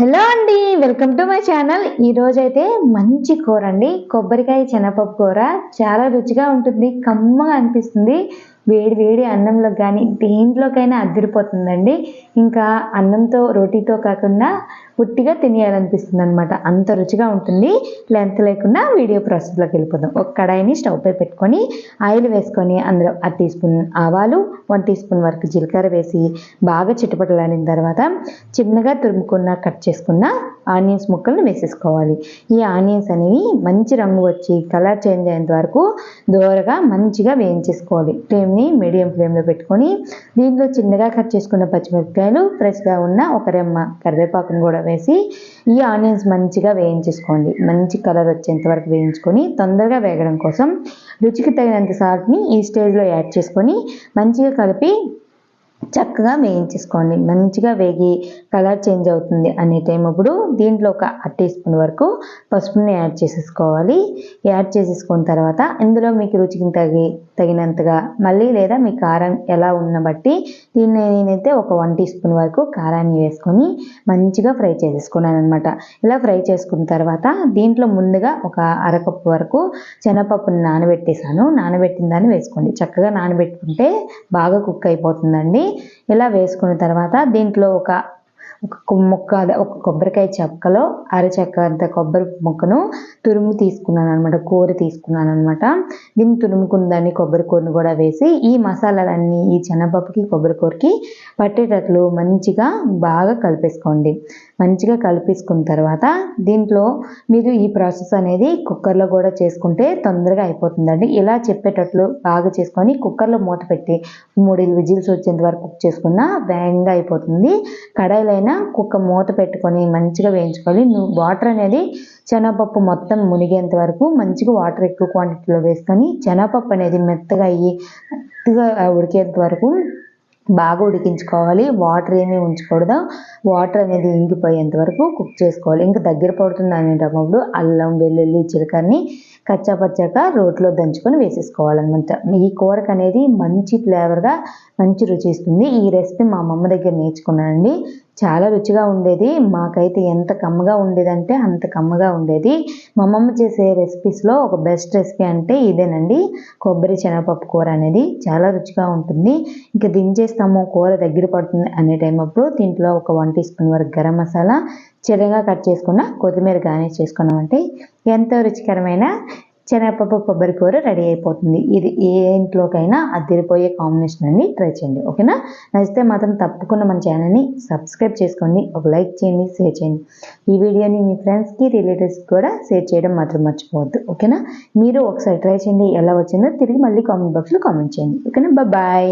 Hello అండి welcome to my channel. ఈ అయితే మంచి కూర అండి కొబ్బరికాయ శనగపప్పు కూర. చాలా రుచిగా ఉంటుంది కమ్మగా అనిపిస్తుంది. వేడి వేడి అన్నంలో కానీ దేంట్లోకైనా అదిరిపోతుందండి. ఇంకా అన్నంతో రోటీతో కాకుండా ఉట్టిగా తినేయాలనిపిస్తుంది అనమాట అంత రుచిగా ఉంటుంది. లెంత్ లేకుండా వీడియో ప్రాసెస్లోకి వెళ్ళిపోదాం. ఒక కడాయిని స్టవ్ పై పెట్టుకొని ఆయిల్ వేసుకొని అందులో అర టీ స్పూన్ ఆవాలు వన్ టీ స్పూన్ వరకు జీలకర్ర వేసి బాగా చిటపటలాడిన తర్వాత చిన్నగా తురుముకున్న కట్ చేసుకున్న ఆనియన్స్ ముక్కలను వేసేసుకోవాలి. ఈ ఆనియన్స్ అనేవి మంచి రంగు వచ్చి కలర్ చేంజ్ అయ్యేంత వరకు దోరగా మంచిగా వేయించేసుకోవాలి. ఫ్లేమ్ని మీడియం ఫ్లేమ్లో పెట్టుకొని దీంట్లో చిన్నగా కట్ చేసుకున్న పచ్చిమిరపకాయలు ఫ్రెష్గా ఉన్న ఒక రెమ్మ కరివేపాకును కూడా వేసి ఈ ఆనియన్స్ మంచిగా వేయించేసుకోండి. మంచి కలర్ వచ్చేంత వరకు వేయించుకొని తొందరగా వేగడం కోసం రుచికి తగినంత సాల్ట్ని ఈ స్టేజ్లో యాడ్ చేసుకొని మంచిగా కలిపి చక్కగా వేయించేసుకోండి. మంచిగా వేగి కలర్ చేంజ్ అవుతుంది అనే టైం అప్పుడు దీంట్లో ఒక అర టీ స్పూన్ వరకు పసుపుని యాడ్ చేసేసుకోవాలి. యాడ్ చేసేసుకున్న తర్వాత ఇందులో మీకు రుచికి తగి తగినంతగా మళ్ళీ లేదా మీ కారం ఎలా ఉన్న బట్టి దీన్ని నేనైతే ఒక వన్ టీ స్పూన్ వరకు కారాన్ని వేసుకొని మంచిగా ఫ్రై చేసేసుకున్నాను అనమాట ఇలా ఫ్రై చేసుకున్న తర్వాత దీంట్లో ముందుగా ఒక అరకప్పు వరకు శనగపప్పుని నానబెట్టేసాను నానబెట్టిన దాన్ని వేసుకోండి. చక్కగా నానబెట్టుకుంటే బాగా కుక్ అయిపోతుందండి. ఇలా వేసుకున్న తర్వాత దీంట్లో ఒక ఒక ముక్క అదే ఒక కొబ్బరికాయ చెక్కలో అరచెక్క అంత కొబ్బరి ముక్కను తురుము తీసుకున్నాను అనమాట కూర తీసుకున్నాను అనమాట దీన్ని తురుముకున్న దాన్ని కొబ్బరి కూరను కూడా వేసి ఈ మసాలాలన్నీ ఈ చెనపప్పుకి కొబ్బరి కూరకి పట్టేటట్లు మంచిగా బాగా కలిపేసుకోండి. మంచిగా కలిపేసుకున్న తర్వాత దీంట్లో మీరు ఈ ప్రాసెస్ అనేది కుక్కర్లో కూడా చేసుకుంటే తొందరగా అయిపోతుందండి. ఇలా చెప్పేటట్లు బాగా చేసుకొని కుక్కర్లో మూత పెట్టి మూడు విజిల్స్ వచ్చేంత వరకు కుక్ చేసుకున్న వేగంగా అయిపోతుంది. కడాయిలైనా కుక్క మూత పెట్టుకొని మంచిగా వేయించుకోవాలి. నువ్వు వాటర్ అనేది శనగపప్పు మొత్తం మునిగేంత వరకు మంచిగా వాటర్ ఎక్కువ క్వాంటిటీలో వేసుకొని శనగపప్పు అనేది మెత్తగా అయ్యి మెత్తగా ఉడికేంత వరకు బాగా ఉడికించుకోవాలి. వాటర్ ఏమీ ఉంచకూడదు. వాటర్ అనేది ఇంగిపోయేంత వరకు కుక్ చేసుకోవాలి. ఇంకా దగ్గర పడుతుంది అనేటప్పుడు అల్లం వెల్లుల్లి చిలకర్ని కచ్చాపచ్చాక రోట్లో దంచుకొని వేసేసుకోవాలన్నమాట. ఈ కూరకు అనేది మంచి ఫ్లేవర్గా మంచి రుచి ఇస్తుంది. ఈ రెసిపీ మా అమ్మమ్మ దగ్గర నేర్చుకున్నానండి. చాలా రుచిగా ఉండేది. మాకైతే ఎంత కమ్మగా ఉండేదంటే అంత కమ్మగా ఉండేది. మా అమ్మమ్మ చేసే రెసిపీస్లో ఒక బెస్ట్ రెసిపీ అంటే ఇదేనండి. కొబ్బరి శనగపప్పు కూర అనేది చాలా రుచిగా ఉంటుంది. ఇంకా దించేస్తాము కూర దగ్గర పడుతుంది అనే టైం అప్పుడు దీంట్లో ఒక వన్ టీ స్పూన్ వరకు గరం మసాలా చిన్నగా కట్ చేసుకున్న కొత్తిమీర గార్నిష్ చేసుకున్నామంటే ఎంతో రుచికరమైన శనగపప్పు కొబ్బరి కూర రెడీ అయిపోతుంది. ఇది ఏ ఇంట్లోకైనా అదిరిపోయే కాంబినేషన్ అని ట్రై చేయండి. ఓకేనా? నచ్చితే మాత్రం తప్పకుండా మన ఛానల్ని సబ్స్క్రైబ్ చేసుకోండి. ఒక లైక్ చేయండి షేర్ చేయండి. ఈ వీడియోని మీ ఫ్రెండ్స్కి రిలేటివ్స్కి కూడా షేర్ చేయడం మాత్రం మర్చిపోవద్దు. ఓకేనా? మీరు ఒకసారి ట్రై చేయండి. ఎలా వచ్చిందో తిరిగి మళ్ళీ కామెంట్ బాక్స్లో కామెంట్ చేయండి. ఓకేనా? బాయ్